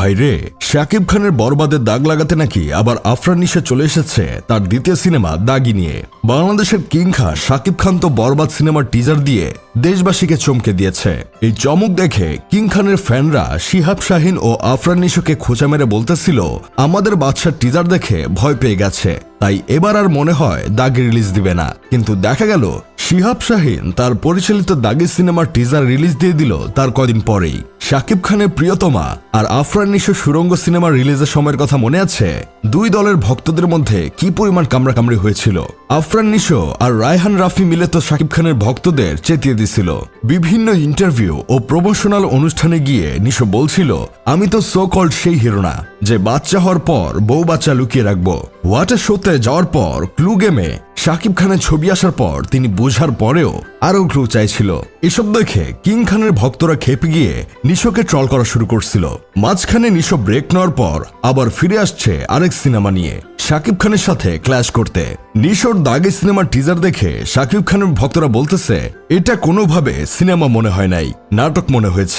ভাইরে শাকিব খানের বরবাদের দাগ লাগাতে নাকি আবার আফরান নিশা চলে এসেছে তার দ্বিতীয় সিনেমা দাগি নিয়ে। বাংলাদেশের কিং খা শাকিব খান তো বরবাদ সিনেমার টিজার দিয়ে দেশবাসীকে চমকে দিয়েছে। এই চমক দেখে কিং খানের ফ্যানরা শিহাব শাহিন ও আফরান নিশোকে খোঁচা মেরে বলতেছিল, আমাদের বাদশার টিজার দেখে ভয় পেয়ে গেছে, তাই এবার আর মনে হয় দাগি রিলিজ দিবে না। কিন্তু দেখা গেল শিহাব শাহিন তার পরিচালিত দাগি সিনেমার টিজার রিলিজ দিয়ে দিল তার কদিন পরেই। শাকিব খানের প্রিয়তমা আর আফরান নিশো সুরঙ্গ সিনেমা রিলিজের সময়ের কথা মনে আছে? দুই দলের ভক্তদের মধ্যে কি পরিমাণ কামড়াকামড়ি হয়েছিল? আফরান নিশো আর রায়হান রাফি মিলে তো শাকিব খানের ভক্তদের চেতিয়ে দিছিল। বিভিন্ন ইন্টারভিউ ও প্রমোশনাল অনুষ্ঠানে গিয়ে নিশো বলছিল, আমি তো সো কল্ড সেই হিরো না, যে বাচ্চা হওয়ার পর বউ বাচ্চা লুকিয়ে রাখব। ওয়াটার শোতে যাওয়ার পর ক্লু গেমে শাকিব খানের ছবি আসার পর তিনি বোঝার পরেও আরও ক্লু চাইছিল। এসব দেখে কিং খানের ভক্তরা খেপে গিয়ে নিশোকে ট্রল করা শুরু করছিল। মাঝখানে নিশো ব্রেক নেওয়ার পর আবার ফিরে আসছে আরেক সিনেমা নিয়ে। শাকিব খানের সাথে ক্ল্যাশ করতে। নিশোর দাগে সিনেমার টিজার দেখে শাকিব খানের ভক্তরা বলতেছে, এটা কোনোভাবে সিনেমা মনে হয় নাই, নাটক মনে হয়েছে।